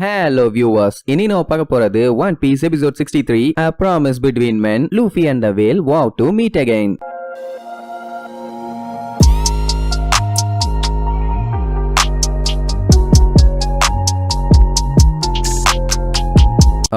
Hello viewers இனி நம்ம பார்க்க போறது one piece episode sixty three a promise between men Luffy and the whale vow to meet again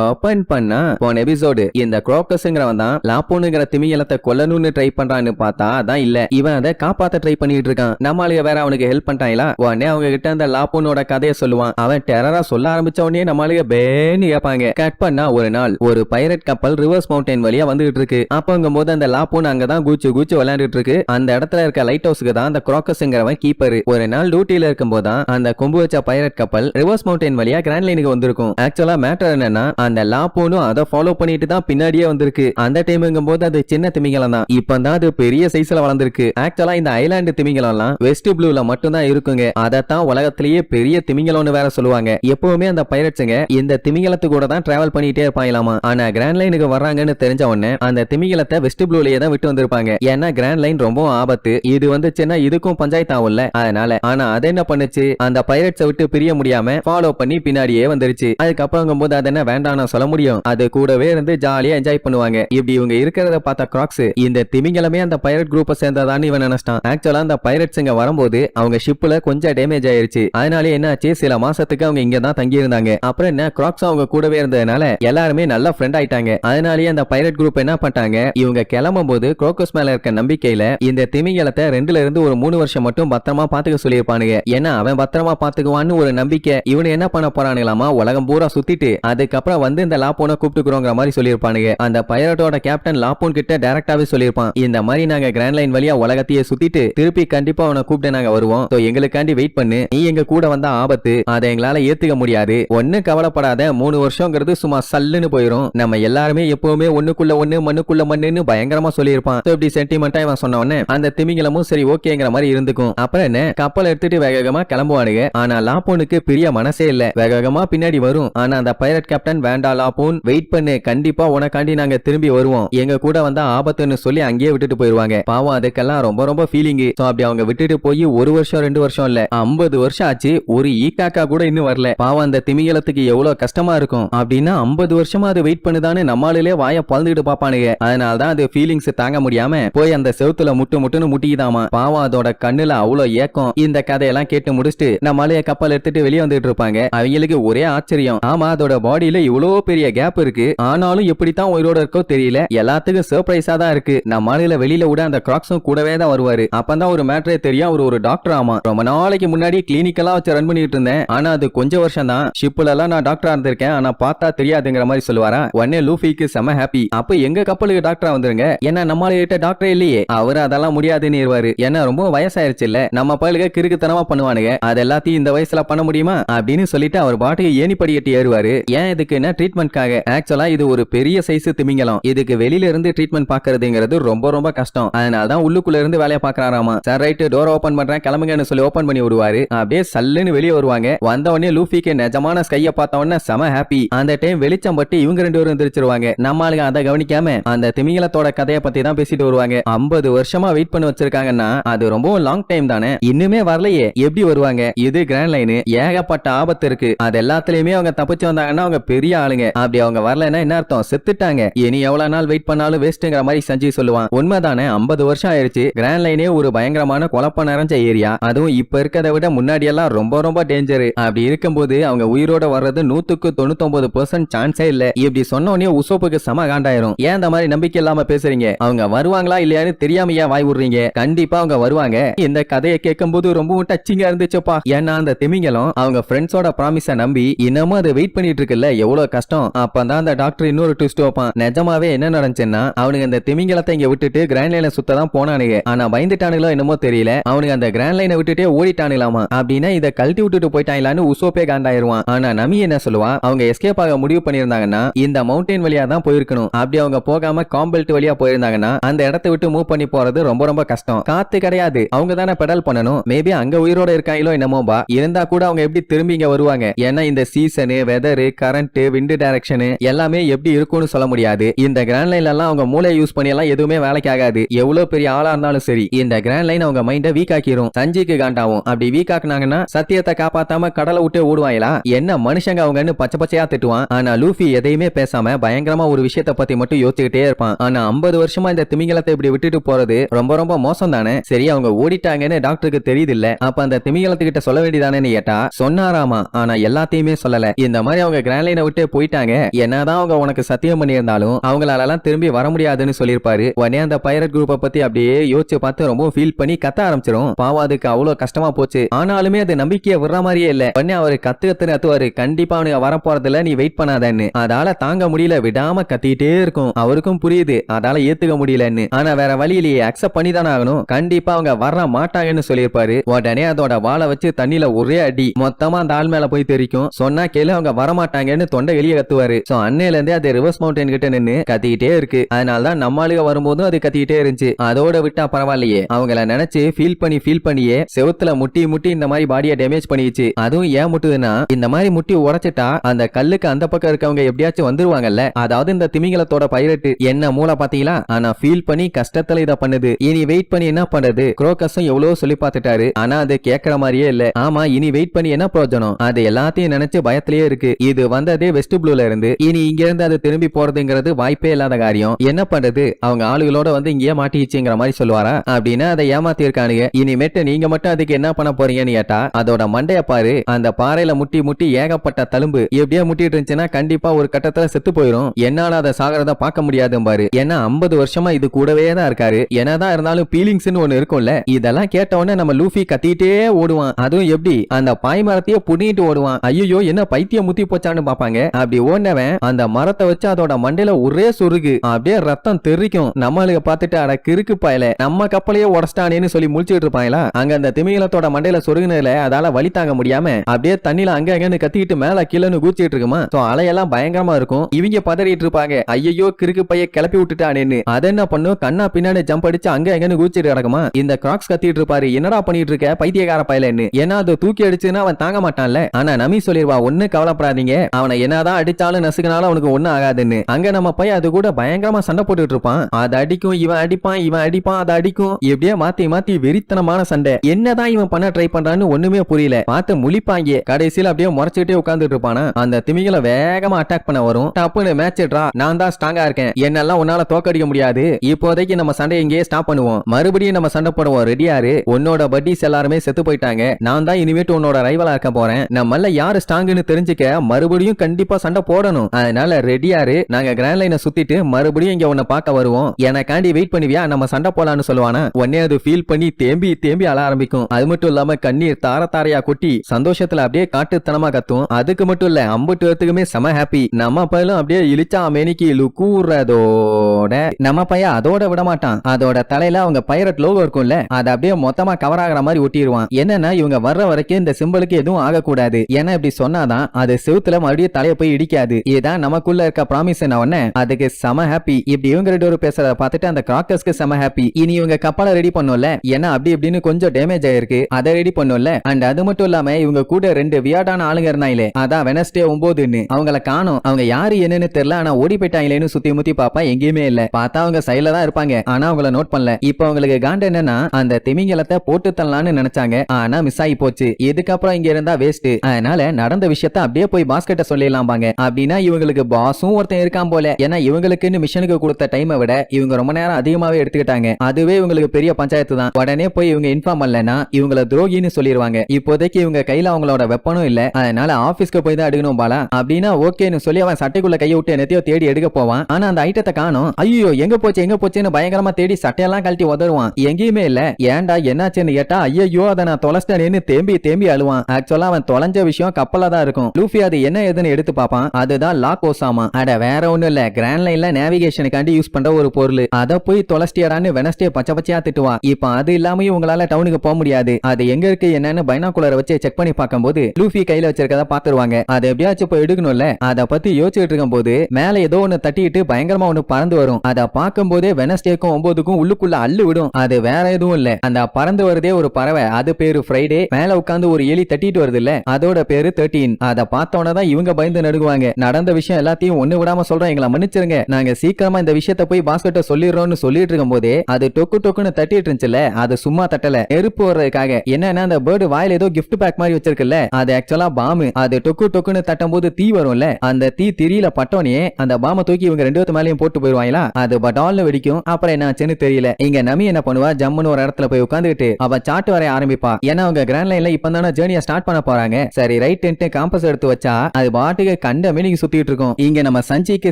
open பண்ணா போன episode இந்த குரோக்கஸ்ங்கிறவன் தான் லாப்போனுங்கிற திமிங்கலத்தை கொல்லணும்னு ட்ரை பண்றான்னு பார்த்தா அதான் இல்ல. இவன் அதை காப்பாத்த ட்ரை பண்ணிட்டு இருக்கான். நம்மளுக்கு வேற அவனுக்கு ஹெல்ப் பண்ணிட்டாங்களா உடனே அவங்க கிட்ட அந்த லாப்போனோட கதையை சொல்லுவான். அவன் டெரரா சொல்ல ஆரம்பிச்ச உடனே நம்மளுக்கு பேன்னு கேட்பாங்க. கட் பண்ணா ஒரு நாள் ஒரு பைரட் கப்பல் ரிவர்ஸ் மவுண்டைன் வழியா வந்துகிட்டு இருக்கு. அப்பங்கும் போது அந்த லாப்போன் அங்கதான் கூச்சு கூச்சு விளையாண்டுட்டு இருக்கு. அந்த இடத்துல இருக்க லைட் ஹவுஸ்க்கு தான் அந்த குரோக்கஸ்ங்கிறவன் கீப்பர் ஒரு நாள் டியூட்டியில இருக்கும்போது தான் அந்த கொம்பு வச்ச பைரட் கப்பல் ரிவர்ஸ் மவுண்டைன் வழியா கிராண்ட் லைனுக்கு வந்திருக்கும். ஆக்சுவலா மேட்டர் என்னன்னா அந்த லாப்போனும் அதை ஃபாலோ பண்ணிட்டு தான் பின்னாடியே வந்திருக்கு. அந்த டைம்ங்கும் போது அது சின்ன திமிங்கலம் தான். இப்போ தான் அது பெரிய சைஸ்ல வளர்ந்திருக்கு. ஆக்சுவலா இந்த ஐலாண்டு திமிங்கலம்லாம் வெஸ்ட் ப்ளூல மட்டும் தான் இருக்குங்க. அதைத்தான் உலகத்திலேயே பெரிய திமிங்கலம்னு வேற சொல்லுவாங்க. எப்பவுமே அந்த பைரட்ஸுங்க இந்த திமிங்கலத்து கூட தான் டிராவல் பண்ணிட்டே இருப்பாங்களாமா. ஆனா கிராண்ட் லைனுக்கு வர்றாங்கன்னு தெரிஞ்ச உடனே அந்த திமிங்கலத்தை வெஸ்ட் ப்ளூலயே தான் விட்டு வந்திருப்பாங்க. ஏன்னா கிராண்ட் லைன் ரொம்ப ஆபத்து. இது வந்துச்சுன்னா இதுக்கும் பஞ்சாயத்து ஆகும்ல அதனால ஆனா அது என்ன பண்ணுச்சு? அந்த பைரட்ஸை விட்டு பிரிய முடியாம ஃபாலோ பண்ணி பின்னாடியே வந்துருச்சு. அதுக்கப்புறம் போது அது என்ன வேண்டாம் நான் சொல்ல முடியும். அது கூடவே இருந்து ஜாலியா என்ஜாய் பண்ணுவாங்க. இப்படி இவங்க இருக்கிறத பார்த்த கிராக்ஸ் இந்த திமிங்கலமே அந்த பைரட் குரூப்பை சேர்ந்ததான்னு இவன் நினைச்சிட்டான். ஆக்சுவலா அந்த பைரட்ஸ் இங்க வரும்போது அவங்க ஷிப்ல கொஞ்சம் டேமேஜ் ஆயிருச்சு. அதனால என்னாச்சு? சில மாசத்துக்கு அவங்க இங்க தான் தங்கி இருந்தாங்க அப்புறம் என்ன? கிராக்ஸ் அவங்க கூடவே இருந்ததுனால எல்லாருமே நல்ல ஃப்ரெண்ட் ஆயிட்டாங்க. அதனாலயே அந்த பைரட் குரூப் என்ன பண்ணிட்டாங்க? இவங்க கிளம்பும் போது குரோக்கஸ் மேல இருக்க நம்பிக்கையில இந்த திமிங்கலத்தை ரெண்டுல இருந்து ஒரு மூணு வருஷம் மட்டும் பத்திரமா பாத்துக்க சொல்லியிருப்பானுங்க. ஏன்னா அவன் பத்திரமா பாத்துக்குவான்னு ஒரு நம்பிக்கை. இவனு என்ன பண்ண போறானுங்களாமா? உலகம் பூரா சுத்திட்டு. அதுக்கப்புறம் வந்து இந்த லாப்போனை கூப்பிட்டுக்கிறோங்கிற மாதிரி சொல்லியிருப்பானுங்க. அந்த பைரட்டோட கேப்டன் லாப்போன் கிட்ட டைரக்டாவே சொல்லியிருப்பான். இந்த மாதிரி நாங்க கிராண்ட் லைன் வழியா உலகத்தையே சுத்திட்டு திருப்பி கண்டிப்பா அவனை கூப்பிட்டு நாங்க வருவோம். சோ எங்களுக்காண்டி வெயிட் பண்ணு. நீ எங்க கூட வந்தா ஆபத்து. அதை எங்களால ஏத்துக்க முடியாது. ஒன்னு கவலைப்படாத. மூணு வருஷங்கிறது சும்மா சல்லுன்னு போயிரும். நம்ம எல்லாருமே எப்பவுமே ஒண்ணுக்குள்ள ஒண்ணு மண்ணுக்குள்ள மண்ணுன்னு பயங்கரமா சொல்லியிருப்பான். இப்படி சென்டிமெண்டா இவன் சொன்ன உடனே அந்த திமிங்கலமும் சரி ஓகேங்கிற மாதிரி இருந்துக்கும். அப்புறம் என்ன? கப்பல் எடுத்துட்டு வேக வேகமா கிளம்புவானுங்க. ஆனா லாப்போனுக்கு பெரிய மனசே இல்ல. வேக வேகமா பின்னாடி வரும். ஆனா அந்த பைரட் கேப்டன் வேண்டா லாப்போன் வெயிட் பண்ணு. கண்டிப்பா உனக்காண்டி நாங்க திரும்பி வருவோம். எங்க கூட வந்தா ஆபத்துன்னு சொல்லி அங்கேயே விட்டுட்டு போயிருவாங்க. பாவம் அதுக்கெல்லாம் ரொம்ப ரொம்ப ஃபீலிங் சோ அப்படி அவங்க விட்டுட்டு போய் ஒரு வருஷம் ரெண்டு வருஷம் இல்ல. ஐம்பது வருஷம் ஆச்சு. ஒரு e ஈக்காக்கா கூட இன்னும் வரல. பாவம் அந்த திமிங்கலத்துக்கு எவ்வளவு கஷ்டமா இருக்கும். அப்படின்னா ஐம்பது வருஷமா அது வெயிட் பண்ணுதான்னு நம்மளாலே வாய பழந்துட்டு பாப்பானுங்க அதனால தான் அது ஃபீலிங்ஸ் தாங்க முடியாம போய் அந்த செவுத்துல முட்டு முட்டுன்னு முட்டிக்குதாமா. பாவம் அதோட கண்ணுல அவ்வளவு ஏக்கம். இந்த கதையெல்லாம் கேட்டு முடிச்சுட்டு நம்மளே கப்பல் எடுத்துட்டு வெளியே வந்துட்டு இருப்பாங்க. அவங்களுக்கு ஒரே ஆச்சரியம். ஆமா அதோட பாடியில இவ்வளவு பெரிய கேப் இருக்கு. ஆனாலும் எப்படித்தான் உயிரோட இருக்கோ தெரியல. எல்லாத்துக்கும் சர்ப்ரைஸா தான் இருக்கு. நம்ம ஆளுல வெளியில விட அந்த கிராக்ஸும் கூடவே தான் வருவாரு. அப்பதான் ஒரு மேட்ரே தெரியும். அவர் ஒரு டாக்டர் ஆமா ரொம்ப நாளைக்கு முன்னாடி கிளினிக்கெல்லாம் வச்சு ரன் பண்ணிட்டு இருந்தேன். ஆனா அது கொஞ்சம் வருஷம் தான். ஷிப்ல எல்லாம் நான் டாக்டரா இருந்திருக்கேன். ஆனா பார்த்தா தெரியாதுங்கிற மாதிரி சொல்லுவாரா? உடனே லூஃபிக்கு செம ஹாப்பி அப்ப எங்க கப்பலுக்கு டாக்டரா வந்துருங்க? ஏன்னா நம்ம கிட்ட டாக்டரே இல்லையே. அவர் அதெல்லாம் முடியாதுன்னு இருவாரு. ஏன்னா ரொம்ப வயசாயிருச்சு இல்ல நம்ம பயலுக கிறுக்குத்தனமா பண்ணுவானுங்க. அது எல்லாத்தையும் இந்த வயசுல பண்ண முடியுமா? அப்படின்னு சொல்லிட்டு அவர் பாட்டுக்கு ஏணி படிக்கட்டு ஏறுவாரு. ஏன் இதுக்குன்னா ட்ரீட்மெண்ட்காக ஆக்சுவலா இது ஒரு பெரிய சைஸ் திமிங்கலம். இதுக்கு வெளியில இருந்து ட்ரீட்மெண்ட் பாக்குறதுங்கிறது ரொம்ப ரொம்ப கஷ்டம். அதனால தான் உள்ளுக்குள்ள இருந்து வேலையை பாக்குறாராமா சார் ரைட் டோர் ஓபன் பண்றேன் கிளம்புங்கன்னு சொல்லி ஓபன் பண்ணி விடுவாரு. அப்படியே சல்லுன்னு வெளியே வருவாங்க. வந்த உடனே லூஃபிக்கு நிஜமான ஸ்கைய பார்த்த உடனே செம ஹாப்பி அந்த டைம் வெளிச்சம் பட்டு இவங்க ரெண்டு பேரும் எந்திரிச்சிருவாங்க. நம்ம ஆளுங்க அதை கவனிக்காம அந்த திமிங்கலத்தோட கதையை பத்தி தான் பேசிட்டு வருவாங்க. ஐம்பது வருஷமா வெயிட் பண்ணி வச்சிருக்காங்கன்னா அது ரொம்ப லாங் டைம் தானே. இன்னுமே வரலையே. எப்படி வருவாங்க? இது கிராண்ட் லைன் ஏகப்பட்ட ஆபத்து இருக்கு. அது எல்லாத்துலயுமே அவங்க தப்பிச்சு வந்தாங்கன்னா அவங்க பெரிய பெரிய ஆளுங்க. அப்படி அவங்க வரலன்னா என்ன அர்த்தம்? செத்துட்டாங்க. இனி எவ்வளவு நாள் வெயிட் பண்ணாலும் வேஸ்ட்ங்கிற மாதிரி சஞ்சய் சொல்லுவான். உண்மைதானே? ஐம்பது வருஷம் ஆயிருச்சு. கிராண்ட் லைனே ஒரு பயங்கரமான குழப்பம் நிறைஞ்ச ஏரியா அதுவும் இப்ப இருக்கிறத விட முன்னாடி எல்லாம் ரொம்ப ரொம்ப டேஞ்சர் அப்படி இருக்கும்போது அவங்க உயிரோட வர்றது நூத்துக்கு தொண்ணூத்தொன்பது பெர்சன்ட் சான்ஸே இல்ல. இப்படி சொன்னோடனே உசோப்புக்கு சம காண்டாயிரும். ஏன் அந்த மாதிரி நம்பிக்கை இல்லாம பேசுறீங்க? அவங்க வருவாங்களா இல்லையான்னு தெரியாம ஏன் வாய் விடுறீங்க கண்டிப்பா அவங்க வருவாங்க. இந்த கதையை கேட்கும்போது ரொம்பவும் டச்சிங்கா இருந்துச்சுப்பா. ஏன்னா அந்த திமிங்கலம் அவங்க ஃப்ரெண்ட்ஸோட ப்ராமிஸ நம்பி இன்னமும் அதை வெயிட் பண்ணிட்டு இருக்குல்ல? எவ்வளவு கஷ்டம். அப்பதான் அந்த டாக்டர் இன்னொரு ட்விஸ்ட் வைப்பான். நிஜமாவே என்ன நடந்துச்சுன்னா அவனுங்க அந்த திமிங்கலத்தை இங்க விட்டுட்டு கிராண்ட் லைனை சுத்த தான் போனானுங்க. ஆனா பயந்துட்டானுங்களோ என்னமோ தெரியல. அவனுங்க அந்த கிராண்ட் லைனை விட்டுட்டே ஓடிட்டானுங்களாமா. அப்படின்னா இதை கழட்டி விட்டுட்டு போயிட்டாங்களான்னு உசோப்பே காண்டாயிருவான். ஆனா நமி என்ன சொல்லுவா? அவங்க எஸ்கேப் ஆக முடிவு பண்ணிருந்தாங்கன்னா இந்த மவுண்டைன் வழியா தான் போயிருக்கணும். அப்படி அவங்க போகாம காம்பெல்ட் வழியா போயிருந்தாங்கன்னா அந்த இடத்தை விட்டு மூவ் பண்ணி போறது ரொம்ப ரொம்ப கஷ்டம். காத்து கிடையாது. அவங்க தானே பெடல் பண்ணணும். மேபி அங்க உயிரோட இருக்காங்களோ என்னமோபா. இருந்தா கூட அவங்க எப்படி திரும்பி இங்க வருவாங்க? ஏன்னா இந்த season weather current wind direction எல்லாமே எப்படி இருக்கும்னு சொல்ல முடியாது. இந்த கிராண்ட் லைன்ல எல்லாம் அவங்க மூளை யூஸ் பண்ணி எல்லாம் எதுவுமே வேலைக்கு ஆகாது. எவ்வளவு பெரிய ஆளா இருந்தாலும் சரி இந்த கிராண்ட் லைன் அவங்க மைண்ட வீக் ஆக்கிரும். சஞ்சிக்கு காண்டாவும். அப்படி வீக் ஆக்குனாங்கன்னா சத்தியத்தை காப்பாத்தாம கடலை விட்டு ஓடுவாங்களா என்ன மனுஷங்க அவங்கன்னு பச்சை பச்சையா திட்டுவான். ஆனா லூஃபி எதையுமே பேசாம பயங்கரமா ஒரு விஷயத்த பத்தி மட்டும் யோசிச்சுக்கிட்டே இருப்பான். ஆனா ஐம்பது வருஷமா இந்த திமிங்கலத்தை இப்படி விட்டுட்டு போறது ரொம்ப ரொம்ப மோசம் தானே சரி அவங்க ஓடிட்டாங்கன்னு டாக்டருக்கு தெரியுது இல்ல அப்ப அந்த திமிங்கலத்துக்கிட்ட சொல்ல வேண்டியதானேன்னு கேட்டா சொன்னாராமா. ஆனா எல்லாத்தையுமே சொல்லல. இந்த மாதிரி அவங்க கிராண்ட் லைனை விட்டு போயிட்டாங்க. என்னதான் அவங்க உனக்கு சத்தியம் பண்ணியிருந்தாலும் அவங்களால எல்லாம் திரும்பி வர முடியாதுன்னு சொல்லியிருப்பாரு. உடனே அந்த பைரட் குரூப்பை பத்தி அப்படியே யோசிச்சு பார்த்து ரொம்ப ஃபீல் பண்ணி கத்த ஆரம்பிச்சிடும் பாவம் அதுக்கு அவ்வளவு கஷ்டமா போச்சு. ஆனாலுமே அது நம்பிக்கையை விடுற மாதிரியே இல்ல. உடனே அவரு கத்து கத்துன்னு கத்துவாரு கண்டிப்பா அவனுக்கு வர போறதுல நீ வெயிட் பண்ணாதன்னு. அதால தாங்க முடியல. விடாம கத்திட்டே இருக்கும். அவருக்கும் புரியுது. அதால ஏத்துக்க முடியலன்னு. ஆனா வேற வழி இல்லையே அக்செப்ட் பண்ணி தானே ஆகணும். கண்டிப்பா அவங்க வர மாட்டாங்கன்னு சொல்லியிருப்பாரு. உடனே அதோட வாழை வச்சு தண்ணியில ஒரே அடி. மொத்தமா அந்த ஆள் மேல போய் தெரிக்கும். சொன்னா கேளு அவங்க வர மாட்டாங்கன்னு கிட்ட வெளியே கத்துவாரு. சோ அன்னையில இருந்தே அது ரிவர்ஸ் மவுண்டன் கிட்ட நின்னு கத்திக்கிட்டே இருக்கு. அதனாலதான் நம்மளுக வரும்போதும் அது கத்திக்கிட்டே இருந்துச்சு. அதோட விட்டா பரவாயில்லையே. அவங்கள நினைச்சு ஃபீல் பண்ணி ஃபீல் பண்ணியே செவுத்துல முட்டி முட்டி இந்த மாதிரி பாடியை டேமேஜ் பண்ணிடுச்சு. அதுவும் ஏன் முட்டுதுன்னா இந்த மாதிரி முட்டி உடைச்சிட்டா அந்த கல்லுக்கு அந்த பக்கம் இருக்கவங்க எப்படியாச்சும் வந்துருவாங்கல்ல. அதாவது இந்த திமிங்கலத்தோட பைரட்டு என்ன மூளை பாத்தீங்களா ஆனா ஃபீல் பண்ணி கஷ்டத்துல இத பண்ணுது. இனி வெயிட் பண்ணி என்ன பண்றது? குரோக்கஸும் எவ்வளவு சொல்லி பார்த்துட்டாரு. ஆனா அது கேட்கற மாதிரியே இல்ல. ஆமா இனி வெயிட் பண்ணி என்ன பிரயோஜனம்? அது எல்லாத்தையும் நினைச்சு பயத்திலேயே இருக்கு. இது வந்ததே வெஸ்ட் ப்ளூல இருந்து இனி இங்க இருந்து அது திரும்பி போறதுங்கிறது வாய்ப்பே இல்லாத காரியம். என்ன பண்றது? அவங்க ஆளுகளோட வந்து இங்கேயே மாட்டிச்சுங்கிற மாதிரி சொல்லுவாரா? அப்படின்னு அதை ஏமாத்தி இருக்கானுங்க இனிமேட்டு நீங்க மட்டும் அதுக்கு என்ன பண்ண போறீங்கன்னு கேட்டா அதோட மண்டைய பாரு. அந்த பாறையில முட்டி முட்டி ஏகப்பட்ட தழும்பு. எப்படியே முட்டிட்டு இருந்துச்சுன்னா கண்டிப்பா ஒரு கட்டத்துல செத்து போயிடும் என்னால அதை சாகிறத பார்க்க முடியாது பாரு. ஏன்னா ஐம்பது வருஷமா இது கூடவே தான் இருக்காரு. என்னதான் இருந்தாலும் பீலிங்ஸ் ஒண்ணு இருக்கும்ல. இதெல்லாம் கேட்டவொடனே நம்ம லூஃபி கத்திட்டே ஓடுவான். அதுவும் எப்படி? அந்த பாய் மரத்தையே புடிங்கிட்டு ஓடுவான். ஐயோ என்ன பைத்தியம் முத்தி போச்சான்னு பாப்பாங்க அப்படி ஓடினவன் அந்த மரத்தை வச்சு அதோட மண்டையில ஒரே சுருகு அப்படியே ரத்தம் தெறிக்கும் நம்மளுக்கு பார்த்துட்டு அட கிறுக்கு பாயல. நம்ம கப்பலையே உடச்சிட்டானேன்னு சொல்லி முழிச்சிட்டு இருப்பாங்களா? அங்க அந்த திமிங்கலத்தோட மண்டையில சொருகுனதுல அதால வழி தாங்க முடியாம அப்படியே தண்ணியில அங்க அங்கன்னு கத்திக்கிட்டு மேல கீழன்னு கூச்சிட்டு இருக்குமா? சோ அலையெல்லாம் பயங்கரமா இருக்கும். இவங்க பதறிட்டு இருப்பாங்க. ஐயோ கிறுக்கு பைய கிளப்பி விட்டுட்டானேன்னு. அதை என்ன பண்ணும்? கண்ணா பின்னாடி ஜம்ப் அடிச்சு அங்க எங்கன்னு கூச்சிட்டு கிடக்குமா? இந்த கிராக்ஸ் கத்திட்டு இருப்பாரு. என்னடா பண்ணிட்டு இருக்க? பைத்தியக்கார பயலன்னு. ஏன்னா அதை தூக்கி அடிச்சுன்னா அவன் தாங்க மாட்டான்ல. ஆனா நமி சொல்லிடுவா ஒண்ணு கவலைப்படாதீங்க. அவனை என்ன என்னதான் அடிச்சாலும் நசுக்கினாலும் அவனுக்கு ஒன்றும் ஆகாதுன்னு. அங்க நம்ம பையன் அது கூட பயங்கரமா சண்டை போட்டுட்டு இருப்பான். அதை அடிக்கும் இவன் அடிப்பான் இவன் அடிப்பான் அதை அடிக்கும். இப்படியே மாத்தி மாத்தி வெறித்தனமான சண்டை. என்னதான் இவன் பண்ண ட்ரை பண்றான்னு ஒண்ணுமே புரியல. பார்த்து முழிப்பாங்க. கடைசியில அப்படியே முறைச்சிட்டே உட்காந்துட்டு இருப்பானா? அந்த திமிகளை வேகமா அட்டாக் பண்ண வரும். டப்புன்னு மேட்ச் ட்ரா. நான் தான் ஸ்ட்ராங்கா இருக்கேன். என்னெல்லாம் உன்னால தோக்கடிக்க முடியாது. இப்போதைக்கு நம்ம சண்டை இங்கேயே ஸ்டாப் பண்ணுவோம். மறுபடியும் நம்ம சண்டை போடுவோம். ரெடியாரு உன்னோட பட்டிஸ் எல்லாருமே செத்து போயிட்டாங்க. நான் தான் இனிமேட்டு உன்னோட ரைவலா இருக்க போறேன். நம்மள யாரு ஸ்ட்ராங்குன்னு தெரிஞ்சுக்க மறுபடியும் கண்டிப்பா சண்டை போடணும். அதனால ரெடியாரு நாங்க கிராண்ட் லைனை சுத்திட்டு மறுபடியும் இங்க உன்னை பார்க்க வருவோம். எனக்காண்டி வெயிட் பண்ணுவியா? நம்ம சண்டை போலான்னு சொல்லுவானா? உடனே அது ஃபீல் பண்ணி தேம்பி தேம்பி அழ ஆரம்பிக்கும். அது மட்டும் இல்லாம கண்ணீர் தார தாரையா கொட்டி சந்தோஷத்துல அப்படியே காட்டுத்தனமா கத்தும் அதுக்கு மட்டும் இல்ல அம்புட்டு பேத்துக்குமே செம ஹாப்பி நம்ம பையலும் அப்படியே இழிச்சா மேனிக்கு லுக்கூறதோட நம்ம பையன் அதோட விட மாட்டான் அதோட தலையில அவங்க பைரட் லோகோ இருக்கும்ல அது அப்படியே மொத்தமா கவர் ஆகுற மாதிரி ஒட்டிடுவான் என்னன்னா இவங்க வர்ற வரைக்கும் இந்த சிம்பிளுக்கு எதுவும் ஆகக்கூடாது. ஏன்னா இப்படி சொன்னாதான் அது செவுத்துல மறுபடியும் தலைய போய் இடிக்காது. இதுதான் நமக்குள்ள இருக்க ப்ராமிஸ் என்ன உடனே அதுக்கு செம ஹாப்பி இப்படி இவங்க ரெண்டு பேரும் பேசுறத பார்த்துட்டு அந்த கிராக்கர்ஸ்க்கு செம ஹாப்பி இனி இவங்க கப்பலை ரெடி பண்ணும்ல? ஏன்னா அப்படி இப்படின்னு கொஞ்சம் டேமேஜ் ஆயிருக்கு. அதை ரெடி பண்ணும்ல? அண்ட் அது மட்டும் இல்லாம இவங்க கூட ரெண்டு வியாடான ஆளுங்க இருந்தாங்களே அதான் வெனஸ்டே ஒன்பதுன்னு அவங்கள காணும். அவங்க யாரு என்னன்னு தெரியல ஆனா ஓடி போயிட்டாங்களேன்னு சுத்தி முத்தி பாப்பா எங்கேயுமே இல்ல. பார்த்தா அவங்க சைட்ல தான் இருப்பாங்க. ஆனா அவங்கள நோட் பண்ணல. இப்போ அவங்களுக்கு காண்ட என்னன்னா அந்த திமிங்கலத்தை போட்டு தள்ளலாம்னு நினைச்சாங்க. ஆனா மிஸ் ஆகி போச்சு. இதுக்கப்புறம் இங்க இருந்தா வேஸ்ட் அதனால நடந்த விஷயத்த அப்படியே போய் பாஸ்கெட்ட சொல்லிடலாம். பாங்க அப்படின்னா இவங்களுக்கு பாஸும் ஒருத்தன் இருக்கான் போல. ஏன்னா இவங்களுக்குன்னு மிஷனுக்கு கொடுத்த டைமை விட இவங்க ரொம்ப நேரம் அதிகமாவே எடுத்துக்கிட்டாங்க. அதுவே இவங்களுக்கு பெரிய பஞ்சாயத்து தான். உடனே போய் இவங்க இன்ஃபார்ம் பண்ணலன்னா இவங்கள துரோகின்னு சொல்லிடுவாங்க இப்போதைக்கு இவங்க கையில அவங்களோட வெப்பனும் இல்ல. அதனால ஆபீஸ்க்கு போய் தான் எடுக்கணும் பாலா. அப்படின்னா ஓகேன்னு சொல்லி அவன் சட்டைக்குள்ள கையை விட்டு என்னத்தையோ தேடி எடுக்க போவான். ஆனா அந்த ஐட்டத்தை காணும். ஐயோ எங்க போச்சு எங்க போச்சுன்னு பயங்கரமா தேடி சட்டையெல்லாம் கழட்டி உதருவான் எங்கேயுமே இல்ல. ஏன்டா என்னாச்சுன்னு கேட்டா ஐயோ அதை நான் தொலைச்சிட்டேன்னு தேம்பி தேம்பி அழுவான். ஆக்சுவலா அவன் தொலைஞ்ச விஷயம் கப்பலா தான் இருக்கும். லூஃபி அது என்ன ஏதுன்னு எடுத்து பார்ப்பான் அதுதான் லாக் ஓசாமா அட வேற ஒண்ணும் இல்ல. கிராண்ட் லைன்ல நேவிகேஷனுக்காண்டி யூஸ் பண்ற ஒரு பொருள். அத போய் தொலைச்சிட்டியாடான்னு வெனஸ்டே பச்சை பச்சையா திட்டுவான் இப்ப அது இல்லாமயும் உங்களால டவுனுக்கு போக முடியாது. அது எங்க இருக்கு என்னன்னு பைனாகுலரை வச்சு செக் பண்ணி பார்க்கும்போது லூஃபி கையில வச்சிருக்கத பாத்துருவாங்க அதை எப்படியாச்சும் போய் எடுக்கணும்ல. அத பத்தி யோசிச்சுட்டு இருக்கும் போது மேல ஏதோ ஒண்ணு தட்டிட்டு பயங்கரமா ஒண்ணு பறந்து வரும். அத பார்க்கும் போதே வெனஸ்டேக்கும் ஒன்பதுக்கும் உள்ளுக்குள்ள அள்ளு விடும். அது வேற எதுவும் இல்ல. அந்த பறந்து வருதே ஒரு பறவை. அது பேரு ஃப்ரைடே மேல உட்காந்து ஒரு எலி தட்டிட்டு வருது இல்ல அதோட பேரு தேர்ட்டீன் அத பார்த்தோன்னதான் இவங்க பயந்து பயந்து நடுங்குவாங்க. நடந்த விஷயம் எல்லாத்தையும் ஒண்ணு விடாம சொல்றோம் எங்களை மன்னிச்சிருங்க. நாங்க சீக்கிரமா இந்த விஷயத்த போய் பாஸ்கட்ட சொல்லிடுறோம்னு சொல்லிட்டு இருக்கும் போதே அது டொக்கு டொக்குன்னு தட்டிட்டு இருந்துச்சுல அது சும்மா தட்டல. நெருப்பு வர்றதுக்காக. என்னன்னா அந்த பேர்டு வாயில ஏதோ கிஃப்ட் பேக் மாதிரி வச்சிருக்குல்ல? அது ஆக்சுவலா பாம்பு அது டொக்கு டொக்குன்னு தட்டும் போது தீ வரும்ல? அந்த தீ திரியில பட்டோனே அந்த பாம தூக்கி இவங்க ரெண்டு பேத்து மேலயும் போட்டு போயிருவாங்களா? அது பட்டால்னு வெடிக்கும். அப்புறம் என்ன ஆச்சுன்னு தெரியல. இங்க நமி என்ன பண்ணுவா? ஜம்முன்னு ஒரு இடத்துல போய் உட்காந்துக்கிட்டு அவ சாட்டு வரைய ஆரம்பிப்பா. ஏன்னா அவங்க கிராண்ட் லைன்ல இப்ப தானே ஜேர்னியா ஸ்டார்ட் பண்ண போறாங்க. சரி ரைட் காம்பஸ் எடுத்து வச்சா அது பாட்டுக்கு கண்ட மீனிங் சுத்திட்டு இருக்கும். இங்க நம்ம சஞ்சிக்கு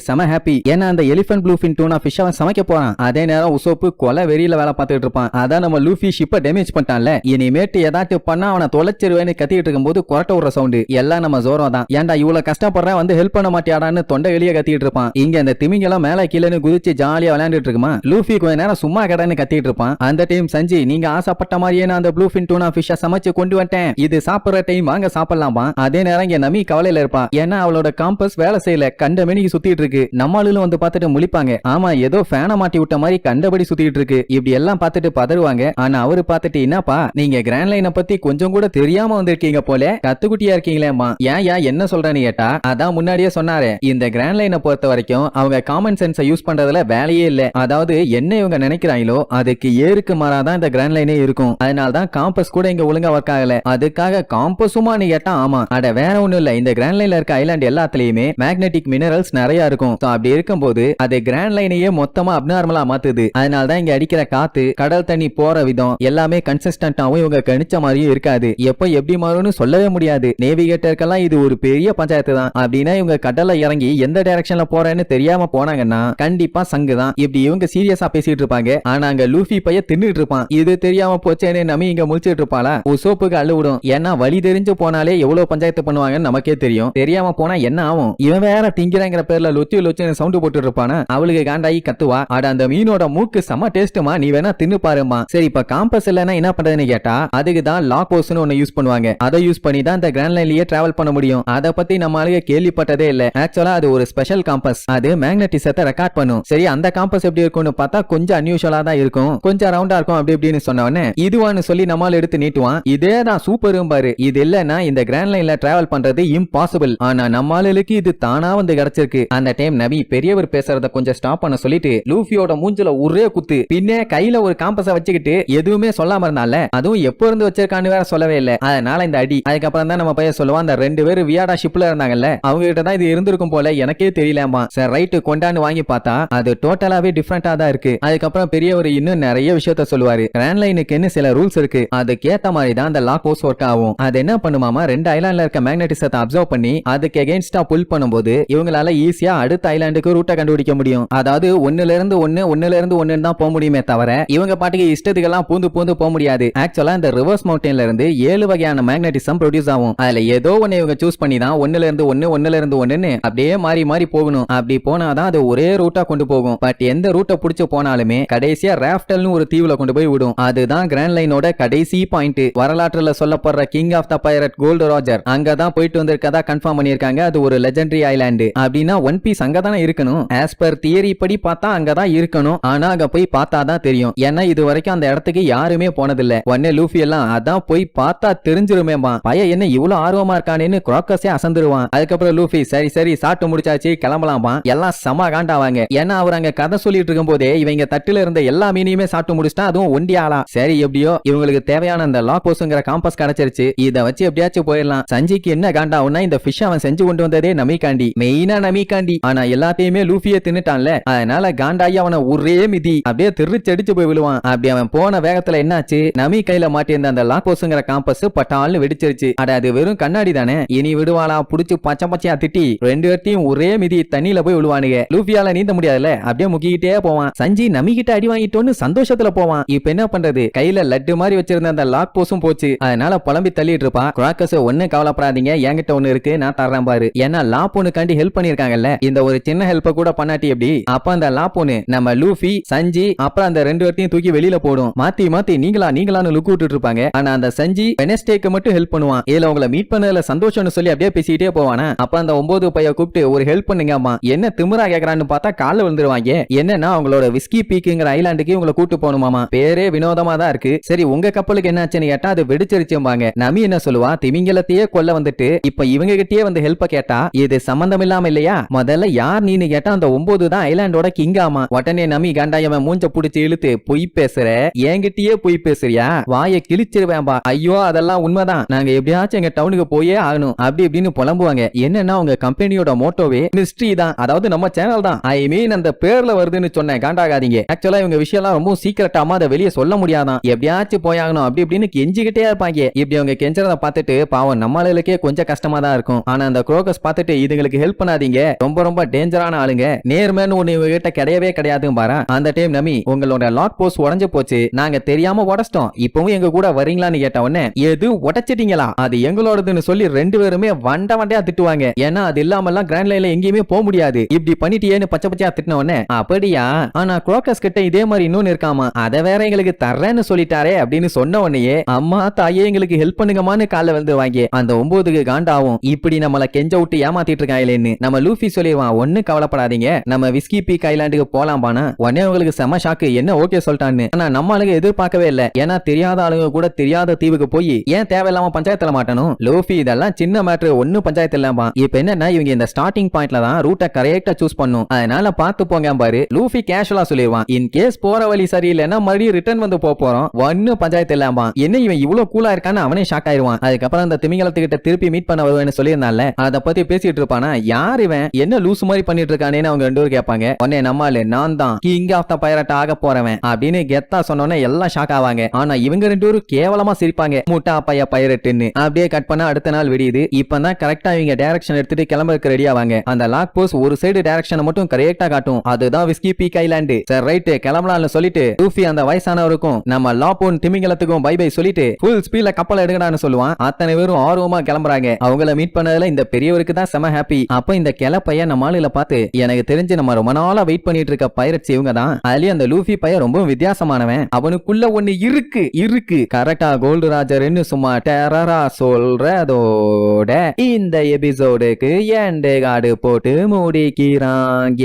செம ஹாப்பி ஏன்னா அந்த elephant blue fin tuna fish அவன் சமைக்க போறான். அதே நேரம் உசோப்பு கொலை வெறியில வேலை பார்த்துட்டு இருப்பான். அதான் நம்ம லூஃபி ஷிப்ப டேமேஜ் பண்ணிட்டான்ல. இனிமேட்டு ஏதாச்சும் பண்ணா அவனை தொலைச்சிருவேன்னு கத்திட்டு இருக்கும்போது கொரட்ட விடுற சவுண்டு எல்லாம் நம்ம ஜோரம் தான். ஏன்டா இவ்வளவு கஷ்டப்படுறேன் வந்து ஹெல்ப் பண்ண மாட்டியாடான்னு தொண்டை வெளியே கத்திட்டு இருப்பான். இங்க அந்த திமிங்கெல்லாம் மேல கீழே குதிச்சு ஜாலியா விளையாண்டுட்டு இருக்குமா? லூஃபி கொஞ்ச நேரம் சும்மா கடன்னு கத்திட்டு இருப்பான். அந்த டைம் சஞ்சி நீங்க ஆசைப்பட்ட மாதிரியே நான் அந்த ப்ளூ ஃபின் டூனா ஃபிஷ்ஷை சமைச்சு கொண்டு வந்துட்டேன். இது சாப்பிடுற டைம் வாங்க சாப்பிடலாமா அதே நேரம் இங்க நமி கவலையில இருப்பான். ஏன்னா அவளோட காம்பஸ் வேலை செய்யல. கண்டமேனிக்கு சுத்திட்டு இருக்கு. நம்மளும் வந்து பார்த்துட்டு முழிப்பாங்க. ஆமா ஏதோ ஃபேனை மாட்டி விட்ட மாதிரி கண்டபடி சுத்திட்டு இருக்கு. இப்படி எல்லாம் பார்த்துட்டு பதறுவாங்க. ஆனா அவரு பார்த்துட்டு என்னப்பா? நீங்க கிராண்ட் லைனை பத்தி கொஞ்சம் கூட தெரியாம வந்திருக்கீங்க போல. கத்துக்குட்டியா இருக்கீங்களேம்மா. ஏன் ஏன் என்ன சொல்றேன்னு கேட்டா அதான் முன்னாடியே சொன்னாரு. இந்த கிராண்ட் லைனை பொறுத்த வரைக்கும் அவங்க காமன் சென்ஸை யூஸ் பண்றதுல வேலையே இல்ல. அதாவது என்ன இவங்க நினைக்கிறாங்களோ அதுக்கு ஏருக்கு மாறாதான் இந்த கிராண்ட் லைனே இருக்கும். அதனால தான் காம்பஸ் கூட இங்க ஒழுங்கா ஒர்க் ஆகல. அதுக்காக காம்பஸுமா நீ கேட்டா ஆமா. அட வேற ஒண்ணும் இல்ல. இந்த கிராண்ட் லைன்ல இருக்க ஐலாண்ட் எல்லாத்துலயுமே மேக்னெட்டிக் மினரல்ஸ் நிறைய இருக்கும். அப்படி இருக்கும்போது அது கிராண்ட் லைனையே மொத்தமா அப்நார்மலா மாத்துது. அதனால தான் இங்க அடிக்கிற காத்து கடல் தண்ணி போற விதம் எல்லாமே கன்சிஸ்டன்டாவும் இவங்க கணிச்ச மாதிரியும் இருக்காது. எப்ப எப்படி மாறும்னு சொல்லவே முடியாது. நேவிகேட்டருக்கெல்லாம் இது ஒரு பெரிய பஞ்சாயத்து தான். அப்படின்னா இவங்க கடல்ல இறங்கி எந்த டைரக்ஷன்ல போறேன்னு தெரியாம போனாங்கன்னா கண்டிப்பா சங்கு தான். இப்படி இவங்க சீரியஸா பேசிட்டு இருப்பாங்க. ஆனா அங்க லூஃபி பைய தின்னுட்டு இருப்பான். இது தெரியாம போச்சேன்னு நம்பி இங்க முழிச்சிட்டு இருப்பாளா? உசோப்புக்கு அழுவிடும் ஏன்னா வழி தெரிஞ்சு போனாலே எவ்வளவு பஞ்சாயத்து பண்ணுவாங்கன்னு நமக்கே தெரியும். தெரியாம போனா என்ன ஆகும்? இவன் வேற திங்கிறாங்கிற பேர்ல லொச்சு லொச்சுன்னு சவுண்ட் போட்டு இருப்பானா அவளுக்கு காண்டாயி கத்துவா? அட அந்த மீனோட மூக்கு செம டேஸ்ட்டுமா நீ வேணா தின்னு பாருமா சரி இப்ப காம்பஸ் இல்லைன்னா என்ன பண்றதுன்னு கேட்டா அதுக்கு தான் லாக் போஸ்னு ஒன்னு யூஸ் பண்ணுவாங்க. அதை யூஸ் பண்ணி தான் இந்த கிராண்ட் லைன்லயே டிராவல் பண்ண முடியும். அதை பத்தி நம்ம ஆளுக கேள்விப்பட்டதே இல்ல. ஆக்சுவலா அது ஒரு ஸ்பெஷல் காம்பஸ் அது மேக்னட்டிசத்தை ரெக்கார்ட் பண்ணும். சரி அந்த காம்பஸ் எப்படி இருக்கும்னு பார்த்தா கொஞ்சம் அன்யூஷுவலா தான் இருக்கும். கொஞ்சம் ரவுண்டா இருக்கும் அப்படி இப்படின்னு சொன்னவனே இதுவான்னு சொல்லி நம்மால் எடுத்து நீட்டுவான். இதே தான் சூப்பரும் பாரு. இது இல்லன்னா இந்த கிராண்ட் லைன்ல டிராவல் பண்றது இம்பாசிபிள் ஆனா நம்ம இது தானா வந்து கிடைச்சிருக்கு. அந்த டைம் நபி பெரியவர் பேசுறத கொஞ்சம் ஸ்டாப் பண்ண சொல்லிட்டு லூஃபியோட மூஞ்சில ஒரே குத்து பின்னே கையில ஒரு காம்பஸ வச்சுக்கிட்டு எதுவுமே சொல்லாம இருந்தால அதுவும் எப்போ இருந்து வச்சிருக்கான்னு வேற சொல்லவே இல்லை. அதனால இந்த அடி. அதுக்கப்புறம் தான் நம்ம பையன் சொல்லுவான் அந்த ரெண்டு பேரும் வியாடா ஷிப்ல இருந்தாங்கல்ல அவங்க கிட்ட தான் இது இருந்திருக்கும் போல எனக்கே தெரியலாமா சார் ரைட்டு கொண்டாந்து வாங்கி பார்த்தா அது டோட்டலாவே டிஃப்ரெண்டா தான் இருக்கு. அதுக்கப்புறம் பெரியவர் இன்னும் நிறைய விஷயத்த சொல்லுவாரு. கிராண்ட் சில ரூல்ஸ் இருக்கு. அதுக்கேத்த மாதிரி தான் அந்த லாக் போஸ் ஒர்க் ஆகும். அது என்ன பண்ணுமாமா ரெண்டு ஐலாண்ட்ல இருக்க மேக்னட்டிசத்தை அப்சர்வ் பண்ணி அதுக்கு எகென்ஸ்டா புல் பண்ணும்போது இவங்களால ஈஸியா அடுத்த ஐலாண்டுக்கு ரூட்டை கண்டுபிடிக்க முடியும். அதாவது ஒன்னுல இருந்து ஒன்னு ஒன்னுல இருந்து ஒன்னு தான் போக முடியுமே தவிர இவங்க பாட்டுக்கு இஷ்டத்துக்கெல்லாம் பூந்து பூந்து போக முடியாது. ஆக்சுவலா இந்த ரிவர்ஸ் மவுண்டன்ல இருந்து ஏழு வகையான மேக்னட்டிசம் ப்ரொடியூஸ் ஆகும். அதுல ஏதோ ஒன்னு இவங்க சூஸ் பண்ணி தான் ஒன்னுல இருந்து ஒன்னு ஒன்னுல இருந்து ஒன்னுன்னு அப்படியே மாறி மாறி போகணும். அப்படி போனாதான் அது ஒரே ரூட்டா கொண்டு போகும். பட் எந்த ரூட்டை பிடிச்சு போனாலுமே கடைசியா ராஃப்டல்னு ஒரு தீவுல கொண்டு போய் விடும். அதுதான் கிராண்ட் லைனோட கடைசி பாயிண்ட் வரலாற்றுல சொல்லப்படுற king of the pirate gold Roger அங்கதான் போயிட்டு வந்திருக்கதா கன்ஃபார்ம் பண்ணிருக்காங்க அது ஒரு லெஜெண்டரி ஐலாண்டு அப்படின்னா ஒன் பீஸ் அங்கதானே இருக்கணும். ஆஸ் பர் தியரி படி பார்த்தா அங்கதான் இருக்கணும். ஆனா அங்க போய் பார்த்தா தான் தெரியும். ஏன்னா இது வரைக்கும் அந்த இடத்துக்கு யாருமே போனதில்ல. உடனே லூஃபி எல்லாம் அதான் போய் பார்த்தா தெரிஞ்சிருமேமா பையன் என்ன இவ்வளவு ஆர்வமா இருக்கானேன்னு குரோக்கஸே அசந்துருவான். அதுக்கப்புறம் லூஃபி சரி சரி சாப்பிட்டு முடிச்சாச்சு கிளம்பலாமா எல்லாம் செம காண்டாவாங்க. ஏன்னா அவர் அங்க கதை சொல்லிட்டு இருக்கும் போதே இவங்க தட்டுல இருந்த எல்லா மீனையுமே சாப்பிட்டு முடிச்சிட்டா அதுவும் ஒண்டி ஆளா. சரி எப்படியோ இவங்களுக்கு தேவையான அந்த லாக் போஸுங்கிற காம்பஸ் கிடைச்சிருச்சு. இத வச்சு எப்படியாச்சும் போயிடலாம். சஞ்சிக்கு என்ன காண்டாவுன்னா இந்த ஃபிஷ் அவன் செஞ்சு கொண்டு வந்ததே நமிகாண்டி. மெயினா நமிகாண்டி. ஆனா எல்லாத்தையுமே லூபிய தின்னுட்டான்ல. அதனால காண்டாயி அவனை ஒரே மிதி. அப்படியே திருச்சடிச்சு போய் விழுவான். அப்படி அவன் போன வேகத்துல என்னாச்சு? நமி கையில மாட்டியிருந்த அந்த லாக்கோஸுங்கிற காம்பஸ் பட்டால்னு வெடிச்சிருச்சு. அட அது வெறும் கண்ணாடி தானே? இனி விடுவாளா? புடிச்சு பச்சை பச்சையா திட்டி. ரெண்டு பேர்த்தையும் ஒரே மிதி தண்ணியில போய் விழுவானுங்க. லூஃபியால நீந்த முடியாதுல்ல? அப்படியே முக்கிக்கிட்டே போவான். சஞ்சி நமி கிட்ட அடி வாங்கிட்டோன்னு சந்தோஷத்துல போவான். இப்ப என்ன பண்றது? கையில லட்டு மாதிரி வச்சிருந்த அந்த லாக் போஸும் போச்சு. அதனால புலம்பி தள்ளிட்டு இருப்பான் குராக்கஸ் ஒண்ணு கவலைப்படாதீங்க. என்கிட்ட ஒண்ணு இருக்கு. நான் தர்றேன் பாரு. ஏன்னா லா பொண்ணுக்காண்டி ஹெல்ப் பண்ணிருக்காங்கல்ல? இந்த ஒரு சின்ன ஹெல்ப்ப கூட பண்ணாட்டி எப்படி? அப்ப அந்த லா பொண்ணு நம்ம லூஃபி சஞ்சி அப்புறம் அந்த ரெண்டு பேர்த்தையும் தூக்கி வெளியில போடும். மாத்தி மாத்தி நீங்களா நீங்களான்னு லுக் விட்டுட்டு இருப்பாங்க. ஆனா அந்த சஞ்சி வெனஸ்டேக்கு மட்டும் ஹெல்ப் பண்ணுவான். இதுல உங்களை மீட் பண்ணதுல சந்தோஷம்னு சொல்லி அப்படியே பேசிட்டே போவானா? அப்ப அந்த ஒன்பது பைய கூப்பிட்டு ஒரு ஹெல்ப் பண்ணுங்க அம்மா என்ன திமிரா கேக்குறான்னு பார்த்தா கால்ல விழுந்துருவாங்க. என்னன்னா அவங்களோட விஸ்கி பீக்குங்கிற ஐலாண்டுக்கு உங்களை கூட்டு போகணுமாமா பேரே வினோதமா தான் இருக்கு. சரி உங்க கப்பலுக்கு என்னாச்சுன்னு கேட்டா அது வெடிச்சிருச்சும்பாங்க. நமி என்ன சொல்லுவா? திமிங்கலத்தையே கொல்ல வந்துட்டு இப்ப இவங்க கிட்டயே வந்து ஹெல்ப் ஹெல்ப் கேட்டா இது சம்பந்தம் இல்லாம இல்லையா? முதல்ல யார் நீன்னு கேட்டா அந்த ஒன்பது தான் ஐலாண்டோட கிங் ஆமா. உடனே நம்பி கண்டாயம மூஞ்ச புடிச்சு இழுத்து பொய் பேசுற? என்கிட்டயே பொய் பேசுறியா? வாயை கிழிச்சிருவேன்பா ஐயோ அதெல்லாம் உண்மைதான். நாங்க எப்படியாச்சும் எங்க டவுனுக்கு போயே ஆகணும். அப்படி இப்படின்னு புலம்புவாங்க. என்னன்னா உங்க கம்பெனியோட மோட்டோவே மிஸ்ட்ரி தான். அதாவது நம்ம சேனல் தான். ஐ மீன் அந்த பேர்ல வருதுன்னு சொன்னேன். காண்டாகாதீங்க. ஆக்சுவலா இவங்க விஷயம்லாம் ரொம்ப சீக்கிரட்டாமா அதை வெளியே சொல்ல முடியாதான். எப்படியாச்சும் போயாகணும் அப்படி இப்படின்னு கெஞ்சிக்கிட்டே இருப்பாங்க. இப்படி அவங்க கெஞ்சறத பார்த்துட்டு பாவம் நம்மளுக்கே கொஞ்சம் கஷ்டமா தான் இருக்கும். ஆனா அந்த குரோக்கஸ் பார்த்துட்டு இதுங்களுக்கு ஹெல்ப் பண்ணாதீங்க. ரொம்ப ரொம்ப டேஞ்சரான ஆளுங்க. நேர்மேன்னு ஒண்ணு இவங்க கிட்ட கிடையவே கிடையாதுங்க பாரு. அந்த டைம் நம்பி உங்களோட லாக் போஸ்ட் உடஞ்சு போச்சு. நாங்க தெரியாம உடச்சிட்டோம். இப்பவும் எங்க கூட வரீங்களான்னு கேட்ட உடனே எது உடைச்சிட்டீங்களா? அது எங்களோடதுன்னு சொல்லி ரெண்டு பேருமே வண்ட வண்டையா திட்டுவாங்க. ஏன்னா அது இல்லாம எல்லாம் கிராண்ட் லைன்ல எங்கேயுமே போக முடியாது. இப்படி பண்ணிட்டியேன்னு பச்சை பச்சையா திட்டின உடனே அப்படியா? ஆனா குரோக்கஸ் கிட்ட இதே மாதிரி இன்னொன்னு இருக்காமா? அத வேற எங்களுக்கு தர்றேன்னு சொல்லிட்டாரே அப்படின்னு சொன்ன உடனேயே அம்மா தாயே எங்களுக்கு ஹெல்ப் பண்ணுங்கம்மான்னு கால வந்து வாங்கி அந்த ஒன்பதுக்கு காண்டாவும். இப்படி நம்மள கெஞ்ச விட்டு ஏமாத்திட்டு இருக்காங்களேன்னு நம்ம லூஃபி சொல்லிடுவான் ஒண்ணு கவலைப்படாதீங்க. நம்ம விஸ்கி பீக் ஐலாண்டுக்கு போலாம் பானா உடனே உங்களுக்கு செம ஷாக்கு என்ன ஓகே சொல்லிட்டான்னு. ஆனா நம்ம ஆளுங்க எதிர்பார்க்கவே இல்ல. ஏன்னா தெரியாத ஆளுங்க கூட தெரியாத தீவுக்கு போய் ஏன் தேவையில்லாம பஞ்சாயத்துல மாட்டணும்? லூஃபி இதெல்லாம் சின்ன மேட்ரு ஒன்னும் பஞ்சாயத்து இல்லாமா இப்ப என்னன்னா இவங்க இந்த ஸ்டார்டிங் பாயிண்ட்ல தான் ரூட்டை கரெக்டா சூஸ் பண்ணும். அதனால பார்த்து போங்க பாரு லூஃபி கேஷுவலா சொல்லிடுவான். இன் கேஸ் போற வழி சரியில்லைன்னா மறுபடியும் ரிட்டர்ன் வந்து போக போறோம். ஒன்னும் பஞ்சாயத்து இல்லாமா என்ன இவன் இவ்வளவு கூலா இருக்கான்னு அவனே ஷாக் ஆயிருவான் அதுக்கப்புறம் அந்த திமிங்கலத்துக்கிட்ட திருப்பி மீட் பண்ண வருவேன்னு சொல்லியிருந்தால அதை பத்தி பேசிட்டு இருப்பானா? யார் இவன்? என்ன லூஸ் மாதிரி பண்ணிட்டு இருக்கானேன்னு அவங்க ரெண்டு பேரும் கேட்பாங்க. உடனே நம்மால நான் தான் கிங் ஆஃப் த பைரட் ஆக போறவன் அப்படின்னு கெத்தா சொன்னோன்னே எல்லாம் ஷாக் ஆவாங்க. ஆனா இவங்க ரெண்டு பேரும் கேவலமா சிரிப்பாங்க. முட்டா பைய பைரட்டுன்னு. அப்படியே கட் பண்ணா அடுத்த நாள் விடியுது. இப்பதான் கரெக்டா இவங்க டைரக்ஷன் எடுத்துட்டு கிளம்புறதுக்கு ரெடி ஆவாங்க. அந்த லாக் போஸ்ட் ஒரு சைடு டைரக்ஷனை மட்டும் கரெக்டா காட்டும். அதுதான் விஸ்கி பீக் ஐலாண்டு சரி ரைட்டு கிளம்பலாம்னு சொல்லிட்டு டூஃபி அந்த வயசானவருக்கும் நம்ம லாப்போன் திமிங்கலத்துக்கும் பை பை சொல்லிட்டு ஃபுல் ஸ்பீட்ல கப்பல் எடுங்கடான்னு சொல்லுவான். அத்தனை பேரும் ஆர்வமா கிளம்புறாங்க. அவங்கள மீட் பண்ணதுல இந்த பெரியவருக்கு தான் செம ஹாப்பி அப்போ இந்த கிள பையன் நம்ம ஆளுல பார்த்து எனக்கு தெரிஞ்சு நம்ம ரொம்ப நாளா வெயிட் பண்ணிட்டு இருக்க பைரட்ஸ் இவங்க தான். அதுலயும் அந்த லூஃபி பையன் ரொம்ப வித்தியாசமானவன். அவனுக்குள்ள ஒண்ணு இருக்கு இருக்கு. கரெக்டா கோல்டு ராஜர்னு சும்மா டெரரா சொல்றதோட இந்த எபிசோடுக்கு எண்டு காடு போட்டு முடிக்கிறாங்க.